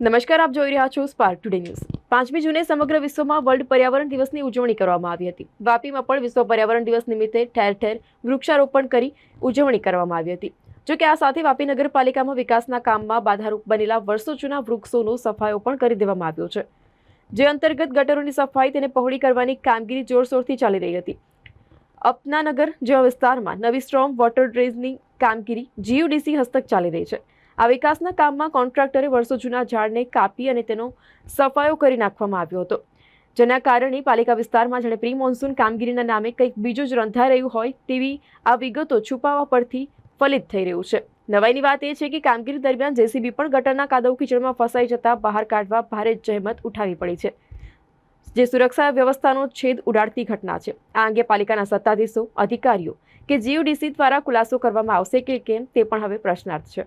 નમસ્કાર, આપ જોઈ રહ્યા છો સ્પાર્ક ટુડે ન્યૂઝ પાંચમી જૂને સમગ્ર વિશ્વમાં વર્લ્ડ પર્યાવરણ દિવસની ઉજવણી કરવામાં આવી હતી. વાપીમાં પણ વિશ્વ પર્યાવરણ દિવસ નિમિત્તે ઠેર ઠેર વૃક્ષારોપણ કરી ઉજવણી કરવામાં આવી હતી. જો કે આ સાથે વાપી નગરપાલિકામાં વિકાસના કામમાં બાધારૂપ બનેલા વર્ષો જૂના વૃક્ષોનો સફાયો પણ કરી દેવામાં આવ્યો છે. જે અંતર્ગત ગટરોની સફાઈ તેને પહોળી કરવાની કામગીરી જોરશોરથી ચાલી રહી હતી. અપનાનગર જેવા વિસ્તારમાં નવી સ્ટ્રોમ વોટર ડ્રેઝની કામગીરી જીયુડીસી હસ્તક ચાલી રહી છે. આ વિકાસના કામમાં કોન્ટ્રાક્ટરે વર્ષો જૂના ઝાડને કાપી અને તેનો સફાયો કરી નાખવામાં આવ્યો હતો. જેના કારણે પાલિકા વિસ્તારમાં જાણે પ્રી મોન્સૂન કામગીરીના નામે કંઈક બીજું જ રંધાઈ રહ્યું હોય તેવી આ વિગતો છુપાવવા પરથી ફલિત થઈ રહ્યું છે. નવાઈની વાત એ છે કે કામગીરી દરમિયાન જેસીબી પણ ગટરના કાદવ કીચડમાં ફસાઈ જતા બહાર કાઢવા ભારે જહેમત ઉઠાવી પડી છે. જે સુરક્ષા વ્યવસ્થાનો છેદ ઉડાડતી ઘટના છે. આ અંગે પાલિકાના સત્તાધીશો, અધિકારીઓ કે જીયુડીસી દ્વારા ખુલાસો કરવામાં આવશે કે કેમ તે પણ હવે પ્રશ્નાર્થ છે.